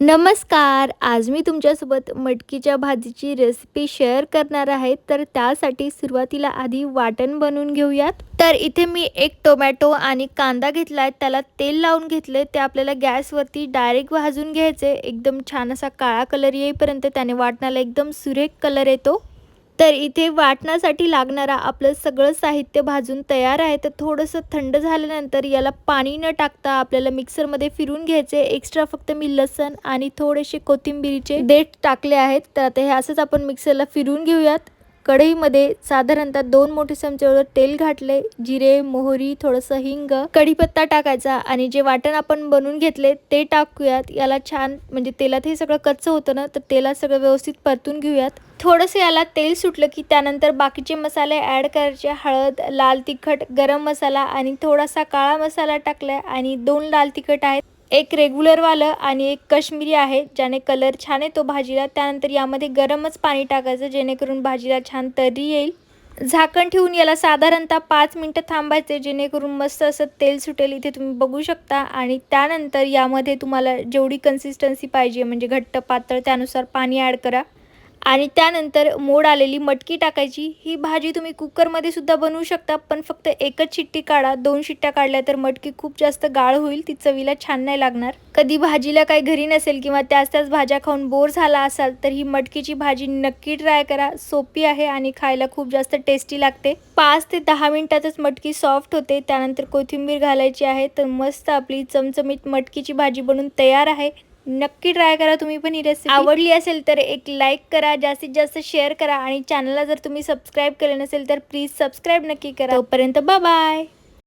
नमस्कार आज मी तुमच्यासोबत मटकीच्या भाजीची रेसिपी शेअर करणार आहे. तर त्यासाठी सुरुवातीला आधी वाटण बनवून घेऊयात. तर इथे मी एक टोमॅटो आणि कांदा घेतला आहे त्याला तेल लावून घेतले ते आपल्याला गॅसवरती डायरेक्ट भाजून घ्यायचे एकदम छान असा काळा कलर येईपर्यंत त्याने वाटणाला एकदम सुरेख कलर येतो. तर इथे वाटण्यासाठी लागणारा आपलं सगळं साहित्य भाजून तयार आहे. तर थोडंसं थंड झाल्यानंतर याला पाणी न टाकता आपल्याला मिक्सरमध्ये फिरून घ्यायचे. एक्स्ट्रा फक्त मी लसण आणि थोडेसे कोथिंबीरीचे देठ टाकले आहेत. तर आता हे असंच आपण मिक्सरला फिरून घेऊयात. कढईमध्ये साधारणतः दोन मोठे चमचे तेल घातले जिरे मोहरी थोडंसं हिंग कढीपत्ता टाकायचा आणि जे वाटण आपण बनवून घेतले ते टाकूयात. याला छान म्हणजे तेलात हे सगळं कच्चं होतं ना तर तेलात सगळं व्यवस्थित परतून घेऊयात. थोडंसं याला तेल सुटलं की त्यानंतर बाकीचे मसाले ॲड करायचे. हळद लाल तिखट गरम मसाला आणि थोडासा काळा मसाला टाकला आणि दोन लाल तिखट आहेत. एक रेग्युलरवालं आणि एक कश्मीरी आहे ज्याने कलर छान येतो भाजीला. त्यानंतर यामध्ये गरमच पाणी टाकायचं जेणेकरून भाजीला छान तरी येईल. झाकण ठेवून याला साधारणतः पाच मिनटं थांबायचे जेणेकरून मस्त असं तेल सुटेल. इथे तुम्ही बघू शकता. आणि त्यानंतर यामध्ये तुम्हाला जेवढी कन्सिस्टन्सी पाहिजे म्हणजे घट्ट पातळ त्यानुसार पाणी ॲड करा. आणि त्यानंतर मोड आलेली मटकी टाकायची. ही भाजी तुम्ही कुकरमध्ये सुद्धा बनवू शकता पण फक्त एकच शिट्टी काढा. दोन शिट्ट्या काढल्या तर मटकी खूप जास्त गाळ होईल ती चवीला छान नाही लागणार. कधी भाजीला काही घरी नसेल किंवा त्याच त्याच भाज्या खाऊन बोर झाला असाल तर ही मटकीची भाजी नक्की ट्राय करा. सोपी आहे आणि खायला खूप जास्त टेस्टी लागते. पाच ते दहा मिनिटातच मटकी सॉफ्ट होते. त्यानंतर कोथिंबीर घालायची आहे. तर मस्त आपली चमचमीत मटकीची भाजी बनून तयार आहे. नक्की ट्राय करा तुम्ही पण ही रेसिपी आवडली असेल तर एक लाईक करा जास्तीत जास्त शेअर करा आणि चॅनलला जर तुम्ही सबस्क्राईब केलं नसेल तर प्लीज सबस्क्राईब नक्की करा. तोपर्यंत बाय